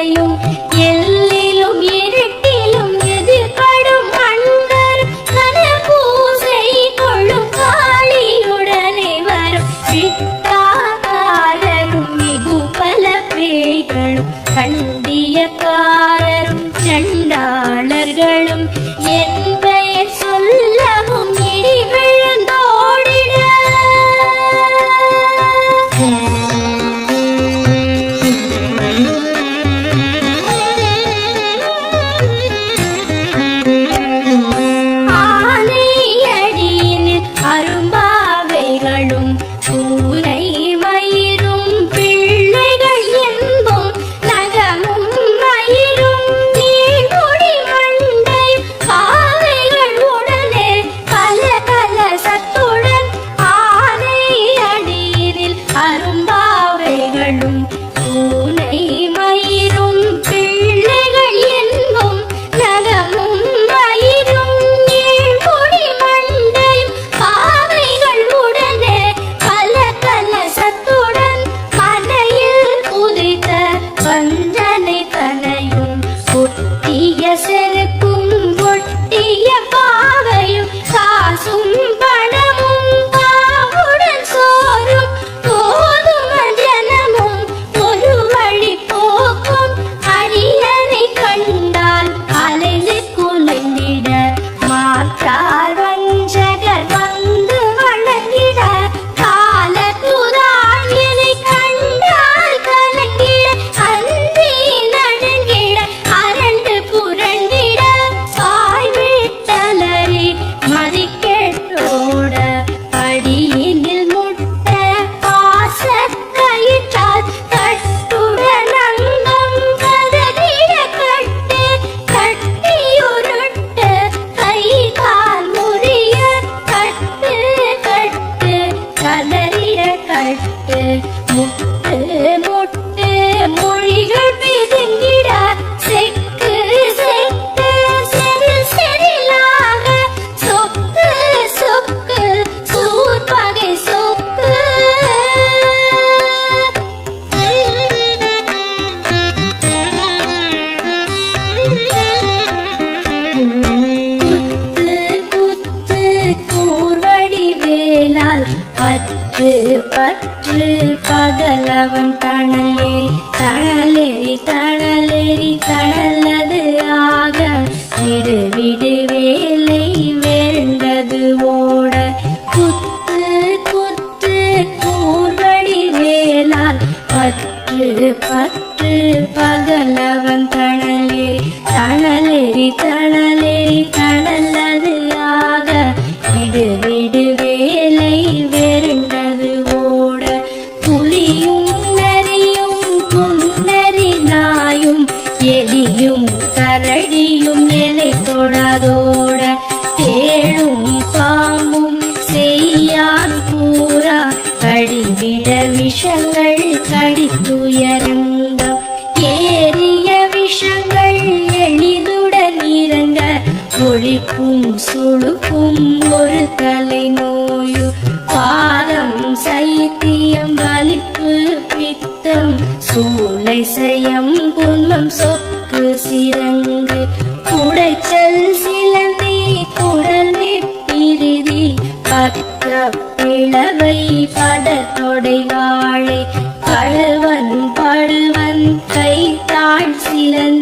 எல்லையும் எல்லா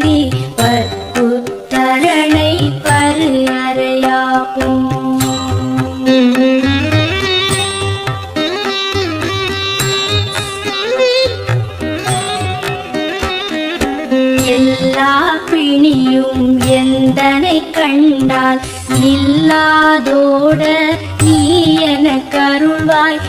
பருதி பற்புத்தரணை பரு அறையாகும் எல்லா பிணியும் எந்தனை கண்டால் இல்லாதோட நீ என கருள்வாய்.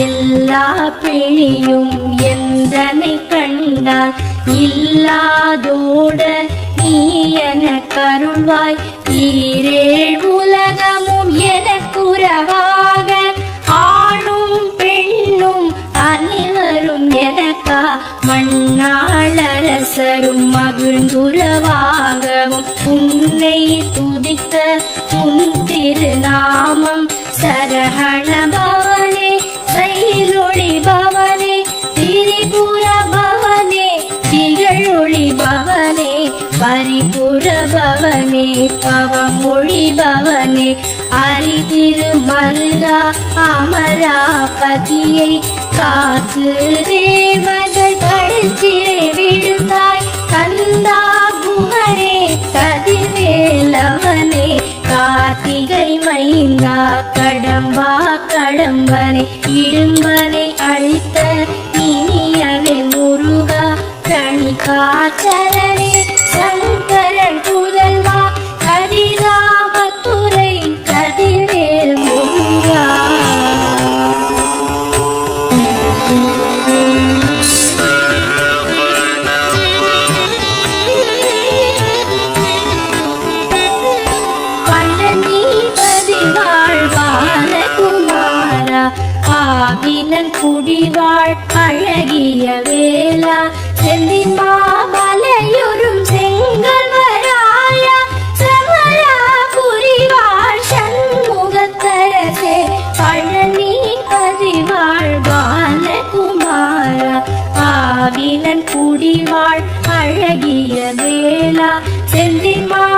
எல்லா பிழியும் எந்தனை கண்டால் இல்லாதோட நீ என கருள்வாய். ஈரேழ் உலகமும் எனக்குறவாக ஆணும் பெண்ணும் அனைவரும் எனக்கா? மண்ணாளரசரும் மகிழ்ந்துறவாகவும் உன்னை துதித்த உன் திருநாமம் சரஹணபானே பவனே பவமொழி பவனே அறிதிரு மருகா அமராபதியை காத்து தேவர்கள் கழுச்சிலை விழுந்தாய். கந்தா குகனே கதிவேலவனே கார்த்திகை மைந்தா கடம்பா கடம்பனை இடும்பனை அழித்த இனியவே முருகா கணி காச்சல Tindima, Tindima.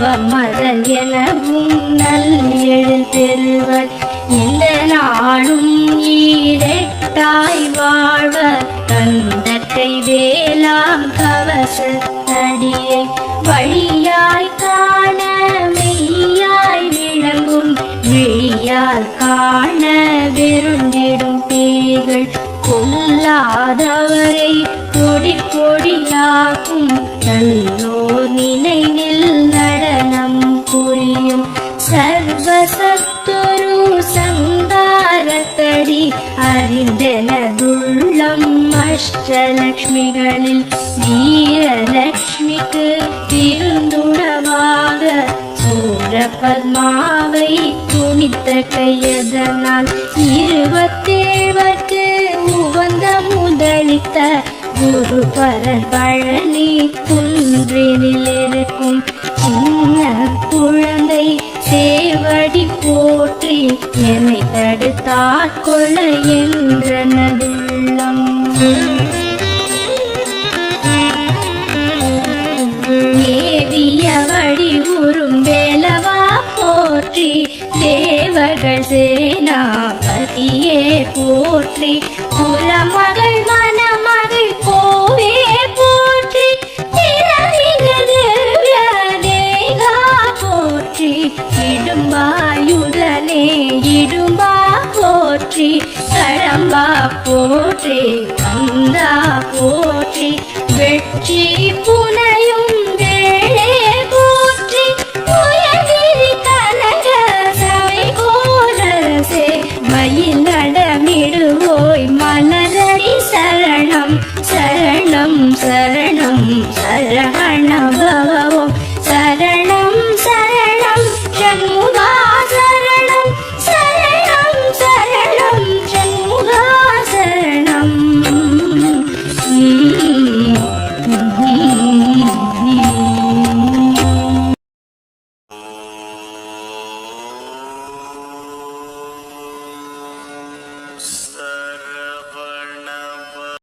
நவமதன் எனவும் நல் இந்த நாளும் ஈரெட்டாய் வாழ்வர். கந்தத்தை வேளாம் கவசத்தடியை வழியாய் காண மெய்யாய் விளங்கும். விழியால் காண விருந்திடும் பேய்கள் கொல்லாதவரை. கொடி கொடியாக்கும் நல்லோர் நினைவில் சர்வசத்துரு சங்காரத்தடி அறிந்தனதுள்ளம் அஷ்டலக்ஷ்மிகளில் வீரலக்ஷ்மிக்கு திருந்துணவாக சூரபத்மாவை துணித்த கையதனால் இருபத்தேழ்வர்க்கு உகந்த முதலித்த குரு பரன் பழனி குன்றினில் இருக்கும் சின்ன குழ போற்றி என்னை தடுத்தாட்கொள்ள என்றனதுள்ளம் போற்றி கடம்பா போற்றி கந்தா போற்றி வெற்றி புனையும்